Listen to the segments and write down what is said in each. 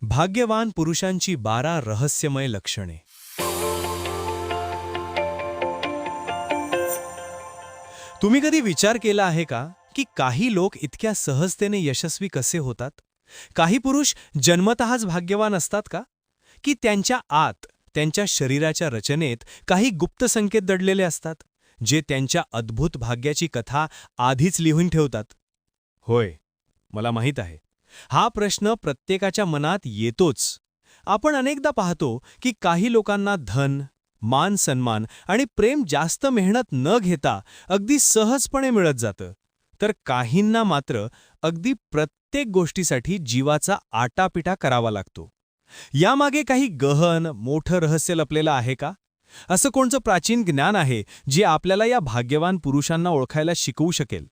भाग्यवान पुरुषांची बारा रहस्यमय लक्षणे. तुम्ही कधी विचार केला आहे का की काही लोक इतक्या सहजतेने यशस्वी कसे होतात? काही पुरुष जन्मतःच भाग्यवान असतात का? की त्यांच्या आत त्यांच्या शरीराच्या रचनेत काही गुप्त संकेत दडलेले असतात जे त्यांच्या अद्भुत भाग्याची कथा आधीच लिहून ठेवतात? होय मला माहीत आहे. हा प्रश्न प्रत्येकाच्या मनात येतोच. आपण अनेकदा पाहतो की काही लोकांना धन मान सन्मान आणि प्रेम जास्त मेहनत न घेता अगदी सहजपणे मिळत जातं. तर काहींना मात्र अगदी प्रत्येक गोष्टीसाठी जीवाचा आटापिटा करावा लागतो. यामागे काही गहन मोठं रहस्य लपलेलं आहे का? असं कोणचं प्राचीन ज्ञान आहे जे आपल्याला या भाग्यवान पुरुषांना ओळखायला शिकवू शकेल?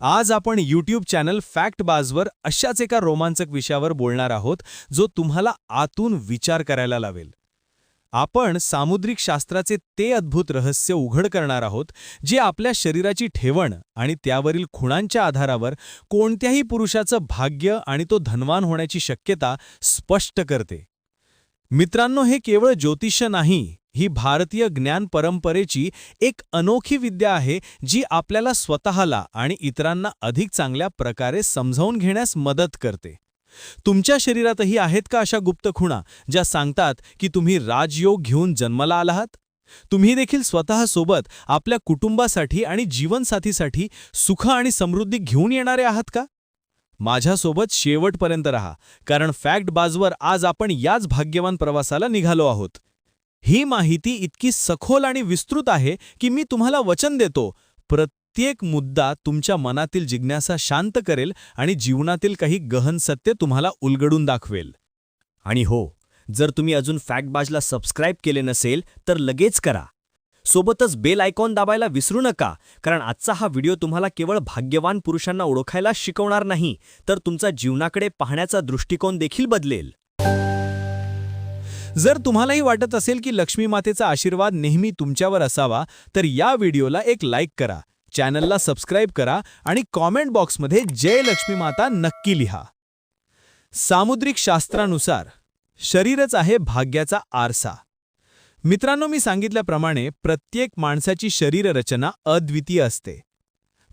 आज आपण यूट्यूब चॅनल फॅक्ट बाजवर अशाच एका रोमांचक विषयावर बोलणार आहोत जो तुम्हाला आतून विचार करायला लावेल. आपण सामुद्रिक शास्त्राचे ते अद्भुत रहस्य उघड करणार आहोत जे आपल्या शरीराची ठेवण आणि त्यावरील खुणांच्या आधारावर कोणत्याही पुरुषाचं भाग्य आणि तो धनवान होण्याची शक्यता स्पष्ट करते. मित्रांनो हे केवळ ज्योतिष्य नाही ही भारतीय ज्ञान परंपरेची एक अनोखी विद्या आहे जी आपल्याला स्वतःला आणि इतरांना अधिक चांगल्या प्रकारे समजावून घेण्यास मदत करते. तुमच्या शरीरातही आहेत का अशा गुप्त खुणा ज्या सांगतात की तुम्ही राजयोग घेऊन जन्माला आलात तुम्ही देखील स्वतःसोबत आपल्या कुटुंबासाठी आणि जीवनसाथीसाठी सुख आणि समृद्धी घेऊन येणारे आहात का? माझ्यासोबत शेवटपर्यंत रहा कारण फॅक्ट बाजवर आज आपण याच भाग्यवान प्रवासाला निघालो आहोत. ही माहिती इतकी सखोल आणि विस्तृत आहे की मी तुम्हाला वचन देतो. प्रत्येक मुद्दा तुमच्या मनातील जिज्ञासा शांत करेल आणि जीवनातील काही गहन सत्य तुम्हाला उलगडून दाखवेल. आणि हो जर तुम्ही अजून फॅक्टबाजला सबस्क्राईब केले नसेल तर लगेच करा. सोबतच बेल आयकॉन दाबायला विसरू नका कारण आजचा हा व्हिडिओ तुम्हाला केवळ भाग्यवान पुरुषांना ओळखायला शिकवणार नाही तर तुमचा जीवनाकडे पाहण्याचा दृष्टिकोन देखील बदलेल. जर तुम्हालाही वाटत असेल की लक्ष्मी मातेचा आशीर्वाद नेहमी तुमच्यावर असावा तर या व्हिडिओला एक लाईक करा चॅनलला सबस्क्राईब करा आणि कॉमेंट बॉक्समध्ये जय लक्ष्मी माता नक्की लिहा. सामुद्रिक शास्त्रानुसार शरीरच आहे भाग्याचा आरसा. मित्रांनो मी सांगितल्याप्रमाणे प्रत्येक माणसाची शरीररचना अद्वितीय असते.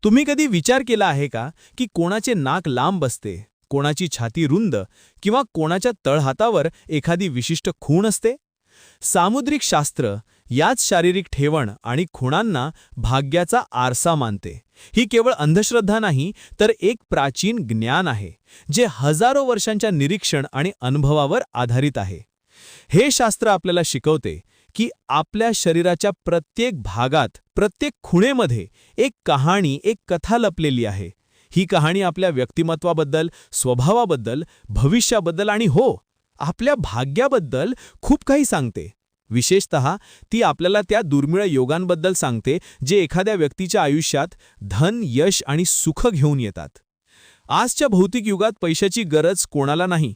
तुम्ही कधी विचार केला आहे का की कोणाचे नाक लांब असते? कोणाची छाती रुंद किंवा कोणाच्या तळहातावर एखादी विशिष्ट खूण असते? सामुद्रिक शास्त्र याच शारीरिक ठेवण आणि खुणांना भाग्याचा आरसा मानते. ही केवळ अंधश्रद्धा नाही तर एक प्राचीन ज्ञान आहे जे हजारो वर्षांच्या निरीक्षण आणि अनुभवावर आधारित आहे. हे शास्त्र आपल्याला शिकवते की आपल्या शरीराच्या प्रत्येक भागात प्रत्येक खुणेमध्ये एक कहाणी एक कथा लपलेली आहे. ही कहाणी आपल्या व्यक्तिमत्वाबद्दल स्वभावाबद्दल भविष्याबद्दल आणि हो आपल्या भाग्याबद्दल खूप काही सांगते. विशेषत ती आपल्याला त्या दुर्मिळ योगांबद्दल सांगते जे एखाद्या व्यक्तीच्या आयुष्यात धन यश आणि सुख घेऊन येतात. आजच्या भौतिक युगात पैशाची गरज कोणाला नाही.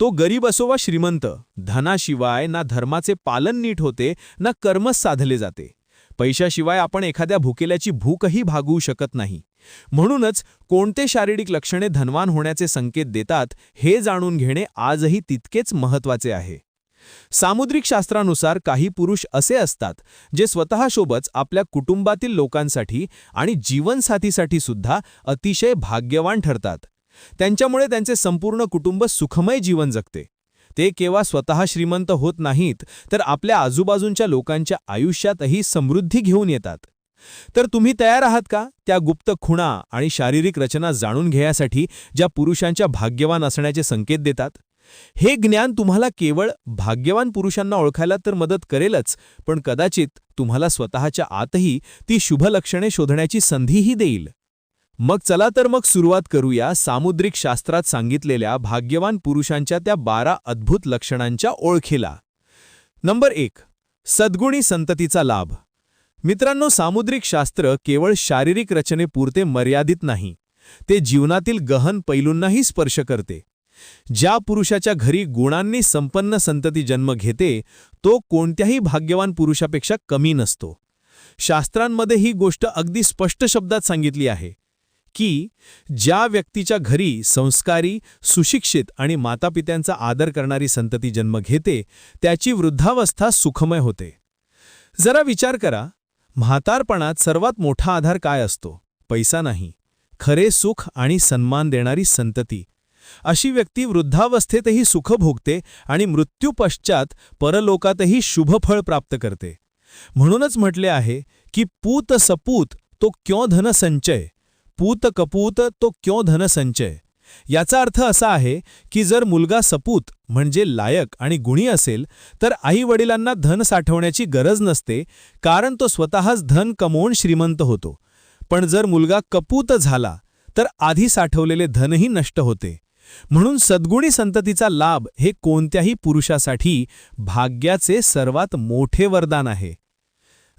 तो गरीब असो वा श्रीमंत धनाशिवाय ना धर्माचे पालन नीट होते ना कर्मच साधले जाते. पैशाशिवाय आपण एखाद्या भुकेल्याची भूकही भागवू शकत नाही. म्हणूनच कोणते शारीरिक लक्षणे धनवान होण्याचे संकेत देतात हे जाणून घेणे आजही तितकेच महत्त्वाचे आहे. सामुद्रिक शास्त्रानुसार काही पुरुष असे असतात जे स्वतःसोबत आपल्या कुटुंबातील लोकांसाठी आणि जीवनसाथीसाठी सुद्धा अतिशय भाग्यवान ठरतात. त्यांच्यामुळे त्यांचे संपूर्ण कुटुंब सुखमय जीवन जगते. ते केवळ स्वतः श्रीमंत होत नाहीत तर आपल्या आजूबाजूंच्या लोकांच्या आयुष्यातही समृद्धी घेऊन येतात. तर तुम्ही तयार आहात का त्या गुप्त खुणा आणि शारीरिक रचना जाणून घेण्यासाठी ज्या पुरुषांच्या भाग्यवान असण्याचे संकेत देतात? हे ज्ञान तुम्हाला केवळ भाग्यवान पुरुषांना ओळखायला तर मदत करेलच पण कदाचित तुम्हाला स्वतःच्या आतही ती शुभ लक्षणे शोधण्याची संधीही देईल. मग चला तर मग सुरुवात करूया सामुद्रिक शास्त्रात सांगितलेल्या भाग्यवान पुरुषांच्या त्या बारा अद्भुत लक्षणांच्या ओळखीला. नंबर एक सद्गुणी संततीचा लाभ. मित्रांनो सामुद्रिक शास्त्र केवळ शारीरिक रचनेपुरते मर्यादित नाही. ते जीवनातील गहन पैलूंनाही स्पर्श करते. ज्या पुरुषाच्या घरी गुणांनी संपन्न संतती जन्म घेते तो कोणत्याही भाग्यवान पुरुषापेक्षा कमी नसतो. शास्त्रांमध्ये ही गोष्ट अगदी स्पष्ट शब्दात सांगितली आहे की ज्या व्यक्तीच्या घरी संस्कारी सुशिक्षित आणि मातापित्यांचा आदर करणारी संतती जन्म घेते त्याची वृद्धावस्था सुखमय होते. जरा विचार करा म्हातारपणात सर्वात मोठा आधार काय असतो? पैसा नाही. खरे सुख आणि सन्मान देणारी संतती. अशी व्यक्ती वृद्धावस्थेतही सुख भोगते आणि मृत्यूपश्चात परलोकातही शुभफळ प्राप्त करते. म्हणूनच म्हटले आहे की पूत सपूत तो क्यों धन संचय? पूत कपूत तो क्यों धन संचय? याचा अर्थ असा आहे की जर मुलगा सपूत म्हणजे लायक आणि गुणी असेल तर आई वडिलांना धन साठवण्याची गरज नसते कारण तो स्वतःच धन कमवून श्रीमंत होतो. पण जर मुलगा कपूत झाला तर आधी साठवलेले धनही नष्ट होते. म्हणून सद्गुणी संततीचा लाभ हे कोणत्याही पुरुषासाठी भाग्याचे सर्वात मोठे वरदान आहे.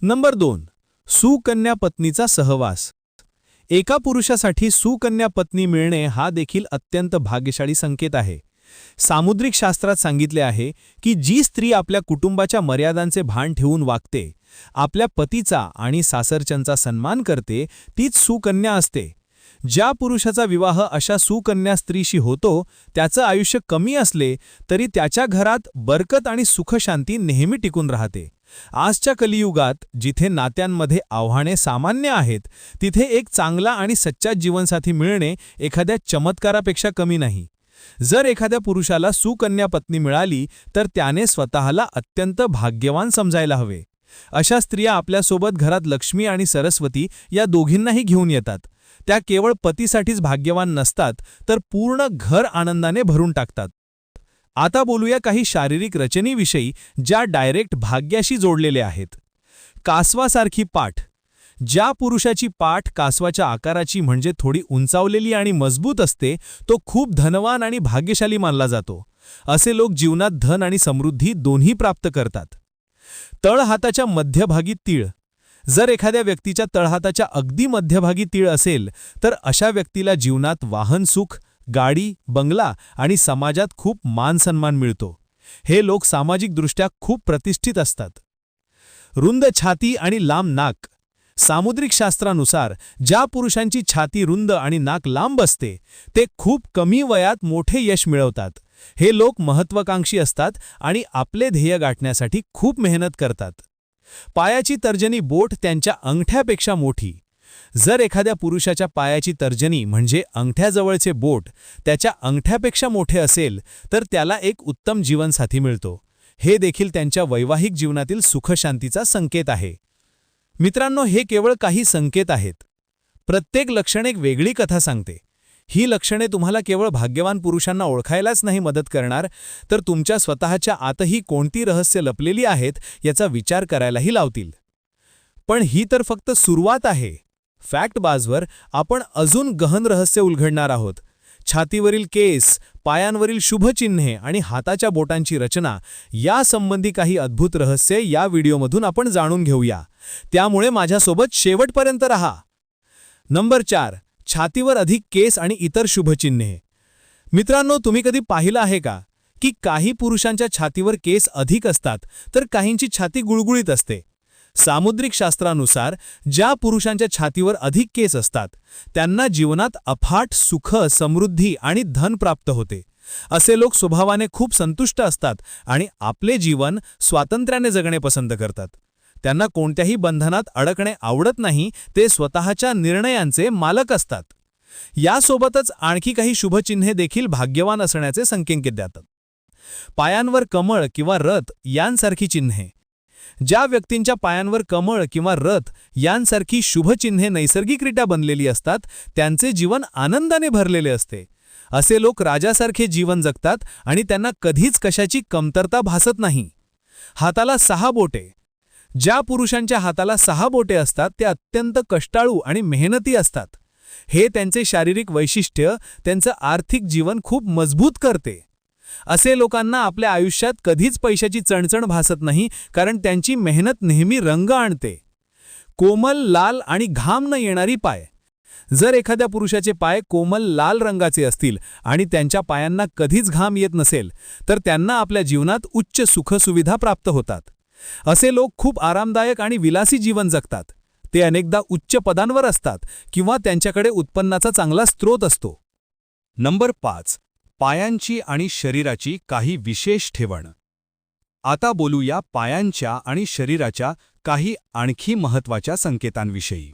नंबर दोन. सुकन्या पत्नीचा सहवास. एका पुरुषासाठी सुकन्या पत्नी मिळणे हा देखील अत्यंत भाग्यशाळी संकेत आहे. सामुद्रिक शास्त्रात सांगितले आहे की जी स्त्री आपल्या कुटुंबाच्या मर्यादांचे भान ठेवून वागते आपल्या पतीचा आणि सासरच्यांचा सन्मान करते तीच सुकन्या असते. ज्या पुरुषाचा विवाह अशा सुकन्या स्त्रीशी होतो त्याचं आयुष्य कमी असले तरी त्याच्या घरात बरकत आणि सुखशांती नेहमी टिकून राहते. आजच्या कलियुगात जिथे नात्यांमध्ये आव्हाने सामान्य आहेत तिथे एक चांगला आणि सच्चा जीवनसाथी मिळणे एखाद्या चमत्कारापेक्षा कमी नाही. जर एखाद्या पुरुषाला सुकन्या पत्नी मिळाली तर त्याने स्वतःला अत्यंत भाग्यवान समजायला हवे. अशा स्त्रिया आपल्यासोबत घरात लक्ष्मी आणि सरस्वती या दोघींनाही घेऊन येतात. त्या केवळ पतीसाठीच भाग्यवान नसतात तर पूर्ण घर आनंदाने भरून टाकतात. आता बोलूया काही शारीरिक रचनेविषयी ज्या डायरेक्ट भाग्याशी जोडलेले आहेत. कासवासारखी पाठ. ज्या पुरुषाची पाठ कासवाच्या आकाराची म्हणजे थोडी उंचावलेली आणि मजबूत असते तो खूप धनवान आणि भाग्यशाली मानला जातो. असे लोक जीवनात धन आणि समृद्धी दोन्ही प्राप्त करतात. तळहाताच्या मध्यभागी तीळ. जर एखाद्या व्यक्तीच्या तळहाताच्या अगदी मध्यभागी तीळ असेल तर अशा व्यक्तीला जीवनात वाहन सुख गाडी बंगला आणि समाजात खूप मानसन्मान मिळतो. हे लोक सामाजिकदृष्ट्या खूप प्रतिष्ठित असतात. रुंद छाती आणि लांब नाक. सामुद्रिक शास्त्रानुसार ज्या पुरुषांची छाती रुंद आणि नाक लांब असते ते खूप कमी वयात मोठे यश मिळवतात. हे लोक महत्वाकांक्षी असतात आणि आपले ध्येय गाठण्यासाठी खूप मेहनत करतात. पायाची तर्जनी बोट त्यांच्या अंगठ्यापेक्षा मोठी. जर एखाद्या पुरुषाच्या पायाची तर्जनी म्हणजे अंगठ्याजवळचे बोट त्याच्या अंगठ्यापेक्षा मोठे असेल तर त्याला एक उत्तम जीवनसाथी मिळतो. हे देखील त्यांच्या वैवाहिक जीवनातील सुखशांतीचा संकेत आहे. मित्रांनो हे केवळ काही संकेत आहेत. प्रत्येक लक्षण एक वेगळी कथा सांगते. ही लक्षणे तुम्हाला केवळ भाग्यवान पुरुषांना ओळखायलाच नाही मदत करणार तर तुमच्या स्वतःच्या आतही कोणती रहस्य लपलेली आहेत याचा विचार करायलाही लावतील. पण ही तर फक्त सुरुवात आहे. फॅक्ट बाजवर आपण अजून गहन रहस्य उलघडणार आहोत. छातीवरील केस पायांवरील शुभचिन्हे आणि हाताच्या बोटांची रचना यासंबंधी काही अद्भुत रहस्य या व्हिडिओमधून आपण जाणून घेऊया. त्यामुळे माझ्यासोबत शेवटपर्यंत रहा. नंबर चार छातीवर अधिक केस आणि इतर शुभचिन्हे. मित्रांनो तुम्ही कधी पाहिलं आहे का की काही पुरुषांच्या छातीवर केस अधिक असतात तर काहींची छाती गुळगुळीत असते? सामुद्रिक शास्त्रानुसार ज्या पुरुषांच्या छातीवर अधिक केस असतात त्यांना जीवनात अफाट सुख समृद्धी आणि धन प्राप्त होते. असे लोक स्वभावाने खूप संतुष्ट असतात आणि आपले जीवन स्वातंत्र्याने जगणे पसंत करतात. त्यांना कोणत्याही बंधनात अडकणे आवडत नाही ते स्वतःच्या निर्णयांचे मालक असतात. यासोबतच आणखी काही शुभचिन्हे देखील भाग्यवान असण्याचे संकेत देतात पायांवर कमळ किंवा रथ यांसारखी चिन्हे. ज्या व्यक्तींच्या पायांवर कमळ किंवा रथ यांसारखी शुभचिन्हे नैसर्गिकरित्या बनलेली असतात त्यांचे जीवन आनंदाने भरलेले असते. असे लोक राजासारखे जीवन जगतात आणि त्यांना कधीच कशाची कमतरता भासत नाही. हाताला सहा बोटे. ज्या पुरुषांच्या हाताला सहा बोटे असतात ते अत्यंत कष्टाळू आणि मेहनती असतात. हे त्यांचे शारीरिक वैशिष्ट्य त्यांचं आर्थिक जीवन खूप मजबूत करते. असे लोकांना आपल्या आयुष्यात कधीच पैशाची चणचण भासत नाही कारण त्यांची मेहनत नेहमी रंग आणते. कोमल लाल आणि घाम न येणारी पाय. जर एखाद्या पुरुषाचे पाय कोमल लाल रंगाचे असतील आणि त्यांच्या पायांना कधीच घाम येत नसेल तर त्यांना आपल्या जीवनात उच्च सुखसुविधा प्राप्त होतात. असे लोक खूप आरामदायक आणि विलासी जीवन जगतात. ते अनेकदा उच्च पदांवर असतात किंवा त्यांच्याकडे उत्पन्नाचा चांगला स्रोत असतो. नंबर पाच. पायांची आणि शरीराची काही विशेष ठेवण. आता बोलूया पायांच्या आणि शरीराच्या काही आणखी महत्त्वाच्या संकेतांविषयी.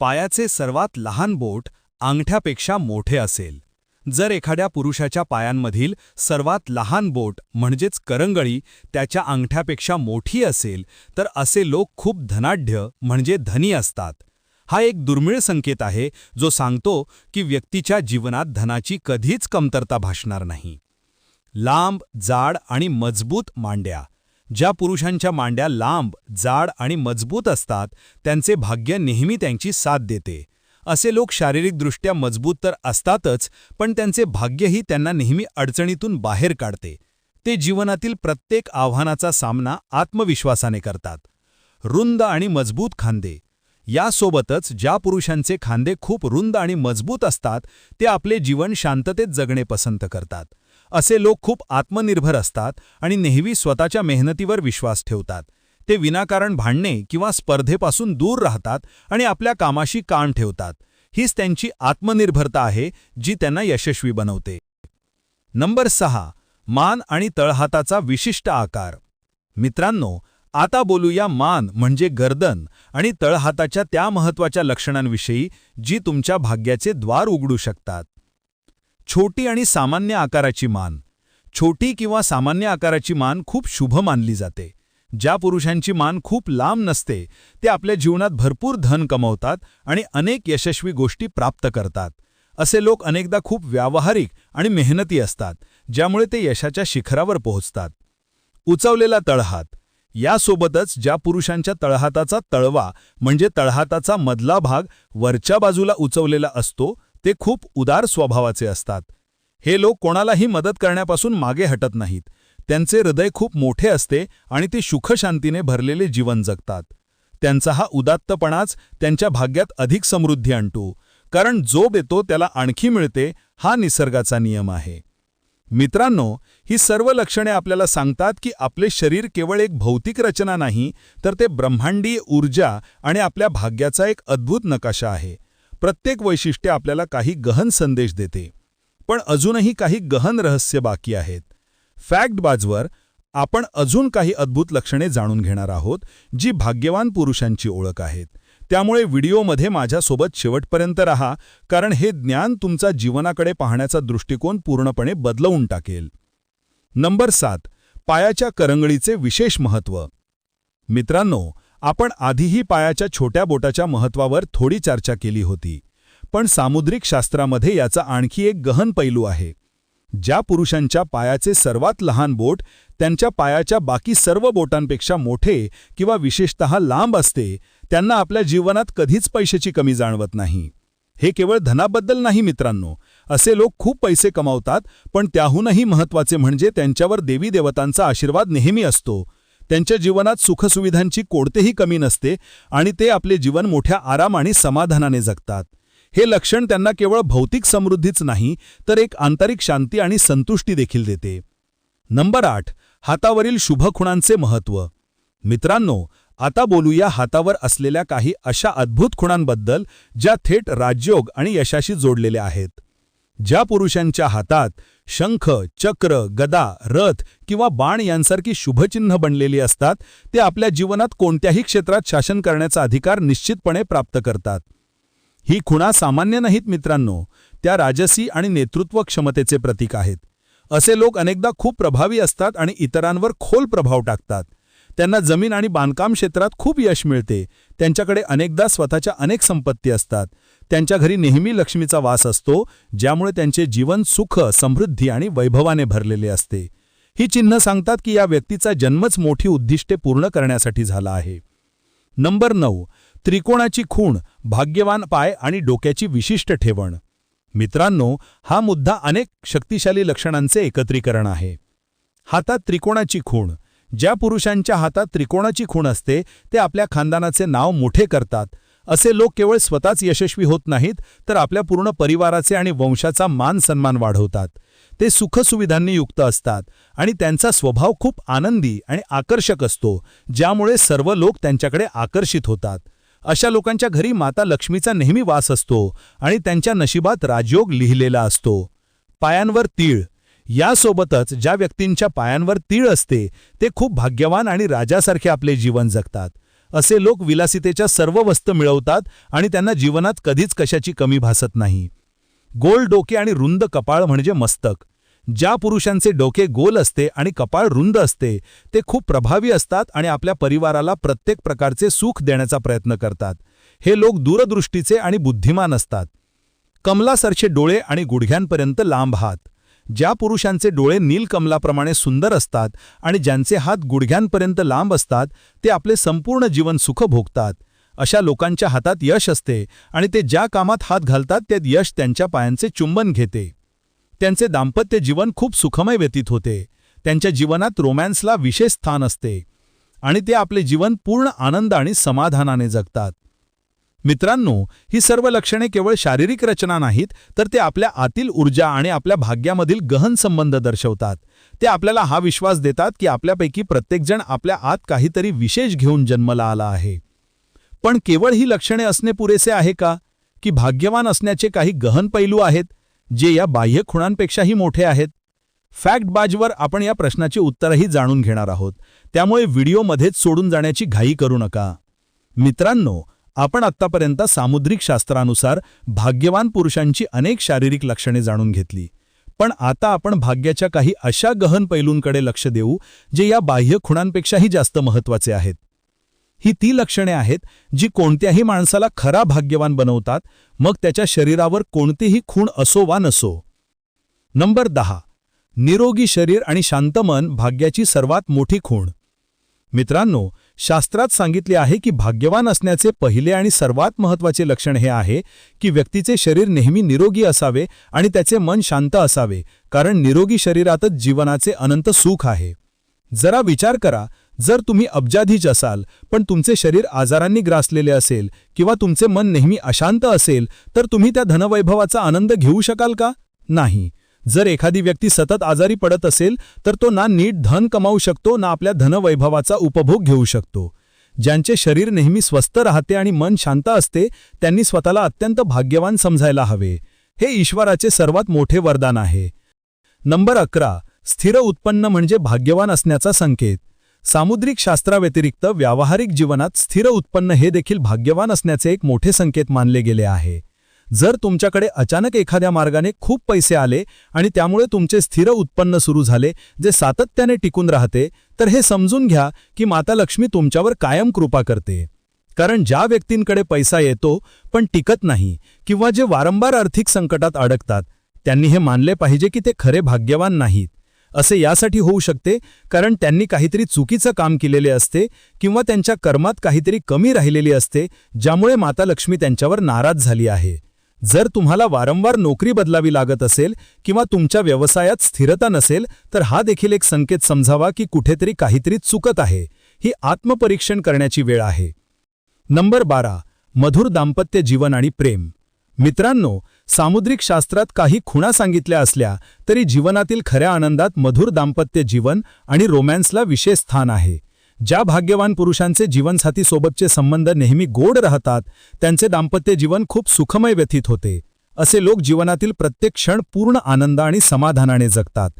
पायाचे सर्वात लहान बोट अंगठ्यापेक्षा मोठे असेल. जर एखाद्या पुरुषाच्या पायांमधील सर्वात लहान बोट म्हणजेच करंगळी त्याच्या अंगठ्यापेक्षा मोठी असेल तर असे लोक खूप धनाढ्य म्हणजे धनी असतात. हा एक दुर्मिळ संकेत आहे जो सांगतो की व्यक्तीच्या जीवनात धनाची कधीच कमतरता भासणार नाही. लांब जाड आणि मजबूत मांड्या. ज्या पुरुषांच्या मांड्या लांब जाड आणि मजबूत असतात त्यांचे भाग्य नेहमी त्यांची साथ देते. असे लोक शारीरिकदृष्ट्या मजबूत तर असतातच पण त्यांचे भाग्यही त्यांना नेहमी अडचणीतून बाहेर काढते. ते जीवनातील प्रत्येक आव्हानाचा सामना आत्मविश्वासाने करतात. रुंद आणि मजबूत खांदे. यासोबतच ज्या पुरुषांचे खांदे खूप रुंद आणि मजबूत असतात ते आपले जीवन शांततेत जगणे पसंत करतात. असे लोक खूप आत्मनिर्भर असतात आणि नेहमी स्वतःच्या मेहनतीवर विश्वास ठेवतात. ते विनाकारण भांडणे किंवा स्पर्धेपासून दूर राहतात आणि आपल्या कामाशी कान ठेवतात. हीच त्यांची आत्मनिर्भरता आहे जी त्यांना यशस्वी बनवते. नंबर सहा मान आणि तळहाताचा विशिष्ट आकार. मित्रांनो आता बोलूया मान म्हणजे गर्दन आणि तळहाताच्या त्या महत्त्वाच्या लक्षणांविषयी जी तुमच्या भाग्याचे द्वार उघडू शकतात. छोटी आणि सामान्य आकाराची मान. छोटी किंवा सामान्य आकाराची मान खूप शुभ मानली जाते. ज्या पुरुषांची मान खूप लांब नसते ते आपल्या जीवनात भरपूर धन कमवतात आणि अनेक यशस्वी गोष्टी प्राप्त करतात. असे लोक अनेकदा खूप व्यावहारिक आणि मेहनती असतात ज्यामुळे ते यशाच्या शिखरावर पोहोचतात. उचवलेला तळहात. यासोबतच ज्या पुरुषांच्या तळहाताचा तळवा म्हणजे तळहाताचा मधला भाग वरच्या बाजूला उचवलेला असतो ते खूप उदार स्वभावाचे असतात. हे लोक कोणालाही मदत करण्यापासून मागे हटत नाहीत. त्यांचे हृदय खूप मोठे असते आणि ते सुखशांतीने भरलेले जीवन जगतात. त्यांचा हा उदात्तपणाच त्यांच्या भाग्यात अधिक समृद्धी आणतो. कारण जो देतो त्याला आणखी मिळते हा निसर्गाचा नियम आहे. मित्रांनो ही सर्व लक्षणे आपल्याला सांगतात की आपले शरीर केवळ एक भौतिक रचना नाही तर ते ब्रह्मांडीय ऊर्जा आणि आपल्या भाग्याचा एक अद्भुत नकाशा आहे. प्रत्येक वैशिष्ट्य आपल्याला काही गहन संदेश देते. पण अजूनही काही गहन रहस्य बाकी आहेत. फॅक्ट बाजवर आपण अजून काही अद्भुत लक्षणे जाणून घेणार आहोत जी भाग्यवान पुरुषांची ओळख आहेत. त्यामुळे व्हिडिओमध्ये माझ्यासोबत शेवटपर्यंत रहा कारण हे ज्ञान तुमचा जीवनाकडे पाहण्याचा दृष्टिकोन पूर्णपणे बदलवून टाकेल. नंबर सात पायाच्या करंगळीचे विशेष महत्त्व. मित्रांनो आपण आधीही पायाच्या छोट्या बोटाच्या महत्त्वावर थोडी चर्चा केली होती पण सामुद्रिक शास्त्रामध्ये याचा आणखी एक गहन पैलू आहे. ज्या पुरुषांच्या पायाचे सर्वात लहान बोट त्यांच्या पायाच्या बाकी सर्व बोटांपेक्षा मोठे किंवा विशेषतः लांब असते त्यांना आपल्या जीवनात कधीच पैशाची कमी जाणवत नाही. हे केवळ धनाबद्दल नाही मित्रांनो असे लोक खूप पैसे कमावतात पण त्याहूनही महत्त्वाचे म्हणजे त्यांच्यावर देवी देवतांचा आशीर्वाद नेहमी असतो. त्यांच्या जीवनात सुखसुविधांची कोणतेही कमी नसते आणि ते आपले जीवन मोठ्या आराम आणि समाधानाने जगतात. हे लक्षण त्यांना केवळ भौतिक समृद्धीच नाही तर एक आंतरिक शांती आणि संतुष्टी देखील देते. नंबर आठ हातावरील शुभखुणांचे महत्त्व मित्रांनो आता बोलूया हातावर असलेल्या काही अशा अद्भुत खुणांबद्दल ज्या थेट राजयोग आणि यशाशी जोडलेल्या आहेत. ज्या पुरुषांच्या हातात शंख चक्र गदा रथ किंवा बाण यांसारखी शुभचिन्ह बनलेली असतात ते आपल्या जीवनात कोणत्याही क्षेत्रात शासन करण्याचा अधिकार निश्चितपणे प्राप्त करतात. ही खुणा सामान्य नाहीत मित्रांनो. त्या राजसी आणि नेतृत्व क्षमतेचे प्रतीक आहेत. असे लोक अनेकदा खूप प्रभावी असतात आणि इतरांवर खोल प्रभाव टाकतात. त्यांना जमीन आणि बांधकाम क्षेत्रात खूप यश मिळते. त्यांच्याकडे अनेकदा स्वतःच्या अनेक संपत्ती असतात. त्यांच्या घरी नेहमी लक्ष्मीचा वास असतो ज्यामुळे त्यांचे जीवन सुख समृद्धी आणि वैभवाने भरलेले असते. ही चिन्ह सांगतात की या व्यक्तीचा जन्मच मोठी उद्दिष्टे पूर्ण करण्यासाठी झाला आहे. नंबर नऊ. त्रिकोणाची खूण भाग्यवान पाय आणि डोक्याची विशिष्ट ठेवण. मित्रांनो हा मुद्दा अनेक शक्तिशाली लक्षणांचे एकत्रीकरण आहे. हातात त्रिकोणाची खूण. ज्या पुरुषांच्या हातात त्रिकोणाची खूण असते ते आपल्या खानदानाचे नाव मोठे करतात. असे लोक केवळ स्वतःच यशस्वी होत नाहीत तर आपल्या पूर्ण परिवाराचे आणि वंशाचा मान सन्मान वाढवतात. ते सुखसुविधांनी युक्त असतात आणि त्यांचा स्वभाव खूप आनंदी आणि आकर्षक असतो ज्यामुळे सर्व लोक त्यांच्याकडे आकर्षित होतात. अशा लोकांच्या घरी माता लक्ष्मीचा नेहमी वास असतो आणि त्यांच्या नशिबात राजयोग लिहिलेला असतो. पायांवर तीळ. यासोबतच ज्या व्यक्तींच्या पायांवर तीळ असते ते खूप भाग्यवान आणि राजासारखे आपले जीवन जगतात. असे लोक विलासितेच्या सर्व वस्तू मिळवतात आणि त्यांना जीवनात कधीच कशाची कमी भासत नाही. गोल डोके आणि रुंद कपाळ म्हणजे मस्तक. ज्या पुरुषांचे डोके गोल असते आणि कपाळ रुंद असते ते खूप प्रभावी असतात आणि आपल्या परिवाराला प्रत्येक प्रकारचे सुख देण्याचा प्रयत्न करतात. हे लोक दूरदृष्टीचे आणि बुद्धिमान असतात. कमलासारखे डोळे आणि गुडघ्यांपर्यंत लांब हात. ज्या पुरुषांचे डोळे नीलकमलाप्रमाणे सुंदर असतात आणि ज्यांचे हात गुडघ्यांपर्यंत लांब असतात ते आपले संपूर्ण जीवन सुख भोगतात. अशा लोकांच्या हातात यश असते आणि ते ज्या कामात हात घालतात त्यात यश त्यांच्या पायांचे चुंबन घेते. त्यांचे दाम्पत्य जीवन खूप सुखमय व्यतीत होते. त्यांच्या जीवनात रोमॅन्सला विशेष स्थान असते. आणि ते आपले जीवन पूर्ण आनंद आणि समाधानाने जगतात. मित्रांनो ही सर्व लक्षणे केवळ शारीरिक रचना नाहीत तर ते आपल्या आतील ऊर्जा आणि आपल्या भाग्यामधील गहन संबंध दर्शवतात. ते आपल्याला हा विश्वास देतात की आपल्यापैकी प्रत्येकजण आपल्या आत काहीतरी विशेष घेऊन जन्मला आला आहे. पण केवळ ही लक्षणे असणे पुरेसे आहे का? की भाग्यवान असण्याचे काही गहन पैलू आहेत? जे या बाह्य खुणांपेक्षाही मोठे आहेत. फॅक्ट बाजवर आपण या प्रश्नाचे उत्तरही जाणून घेणार आहोत. त्यामुळे व्हिडिओमध्येच सोडून जाण्याची घाई करू नका. मित्रांनो आपण आत्तापर्यंत सामुद्रिक शास्त्रानुसार भाग्यवान पुरुषांची अनेक शारीरिक लक्षणे जाणून घेतली. पण आता आपण भाग्याच्या काही अशा गहन पैलूंकडे लक्ष देऊ जे या बाह्य खुणांपेक्षाही जास्त महत्त्वाचे आहेत. ही ती लक्षणे आहेत जी कोणत्याही माणसाला खरा भाग्यवान बनवतात मग त्याच्या शरीरावर कोणतेही खूण असो वा नसो. नंबर दहा. निरोगी शरीर आणि शांत मन भाग्याची सर्वात मोठी खूण. मित्रांनो शास्त्रात सांगितले आहे की भाग्यवान असण्याचे पहिले आणि सर्वात महत्त्वाचे लक्षण हे आहे की व्यक्तीचे शरीर नेहमी निरोगी असावे आणि त्याचे मन शांत असावे कारण निरोगी शरीरातच जीवनाचे अनंत सुख आहे. जरा विचार करा जर तुम्ही अब्जाधीच असाल पण तुमचे शरीर आजारांनी ग्रासलेले असेल किंवा तुमचे मन नेहमी अशांत असेल तर तुम्ही त्या धनवैभवाचा आनंद घेऊ शकाल का? नाही. जर एखादी व्यक्ती सतत आजारी पडत असेल तर तो ना नीट धन कमावू शकतो ना आपल्या धनवैभवाचा उपभोग घेऊ शकतो. ज्यांचे शरीर नेहमी स्वस्थ राहते आणि मन शांत असते त्यांनी स्वतःला अत्यंत भाग्यवान समजायला हवे. हे ईश्वराचे सर्वात मोठे वरदान आहे. नंबर अकरा. स्थिर उत्पन्न म्हणजे भाग्यवान असण्याचा संकेत. सामुद्रिक शास्त्राव्यतिरिक्त व्यावहारिक जीवनात स्थिर उत्पन्न हे देखील भाग्यवान असण्याचे एक मोठे संकेत मानले गेले आहे. जर तुमच्याकडे अचानक एखाद्या मार्गाने खूप पैसे आले आणि त्यामुळे तुमचे स्थिर उत्पन्न सुरू झाले जे सातत्याने टिकून राहते तर हे समजून घ्या की माता लक्ष्मी तुमच्यावर कायम कृपा करते. कारण ज्या व्यक्तींकडे पैसा येतो पण टिकत नाही किंवा जे वारंवार आर्थिक संकटात अडकतात त्यांनी हे मानले पाहिजे की ते खरे भाग्यवान नाहीत. असे यासाठी होऊ शकते कारण त्यांनी काहीतरी चुकीचं काम केलेले असते किंवा त्यांच्या कर्मात काहीतरी कमी राहिलेली असते ज्यामुळे माता लक्ष्मी त्यांच्यावर नाराज झाली आहे. जर तुम्हाला वारंवार नोकरी बदलावी लागत असेल किंवा तुमच्या व्यवसायात स्थिरता नसेल तर हा देखील एक संकेत समजावा की कुठेतरी काहीतरी चुकत आहे. ही आत्मपरीक्षण करण्याची वेळ आहे. नंबर बारा. मधुर दाम्पत्य जीवन आणि प्रेम. मित्रांनो सामुद्रिक शास्त्रात काही खुणा सांगितल्या असल्या तरी जीवनातील खऱ्या आनंदात मधुर दाम्पत्य जीवन आणि रोमॅन्सला विशेष स्थान आहे. ज्या भाग्यवान पुरुषांचे जीवनसाथीसोबतचे संबंध नेहमी गोड राहतात त्यांचे दाम्पत्य जीवन खूप सुखमय व्यथित होते. असे लोक जीवनातील प्रत्येक क्षण पूर्ण आनंद आणि समाधानाने जगतात.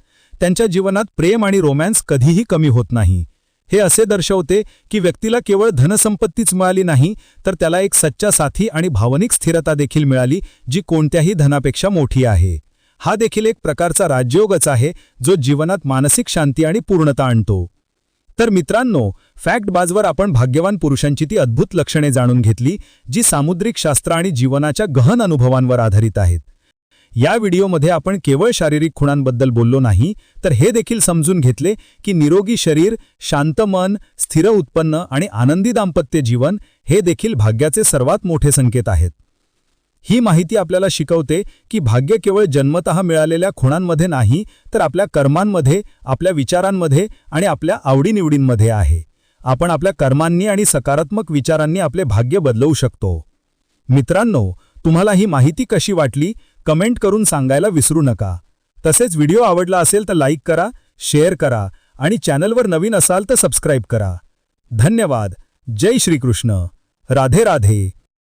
त्यांच्या जीवनात प्रेम आणि रोमॅन्स कधीही कमी होत नाही. हे असे दर्शवते की व्यक्तीला केवळ धनसंपत्तीच मिळाली नाही तर त्याला एक सच्चा साथी आणि भावनिक स्थिरता देखील मिळाली जी कोणत्याही धनापेक्षा मोठी आहे. हा देखील एक प्रकारचा राजयोगच आहे जो जीवनात मानसिक शांती आणि पूर्णता आणतो. तर मित्रांनो फॅक्ट बाजवर आपण भाग्यवान पुरुषांची ती अद्भुत लक्षणे जाणून घेतली जी सामुद्रिक शास्त्र आणि जीवनाच्या गहन अनुभवांवर आधारित आहेत. या व्हिडिओमध्ये आपण केवळ शारीरिक खुणांबद्दल बोललो नाही तर हे देखील समजून घेतले की निरोगी शरीर शांत मन स्थिर उत्पन्न आणि आनंदी दाम्पत्य जीवन हे देखील भाग्याचे सर्वात मोठे संकेत आहेत. ही माहिती आपल्याला शिकवते की भाग्य केवळ जन्मतः मिळालेल्या खुणांमध्ये नाही तर आपल्या कर्मांमध्ये आपल्या विचारांमध्ये आणि आपल्या आवडीनिवडींमध्ये आहे. आपण आपल्या कर्मांनी आणि सकारात्मक विचारांनी आपले भाग्य बदलवू शकतो. मित्रांनो तुम्हाला ही माहिती कशी वाटली? कमेंट करून सांगायला विसरू नका. तसेच व्हिडिओ आवडला असेल तर लाईक करा शेअर करा आणि चॅनलवर नवीन असाल तर सबस्क्राईब करा. धन्यवाद. जय श्रीकृष्ण. राधे राधे.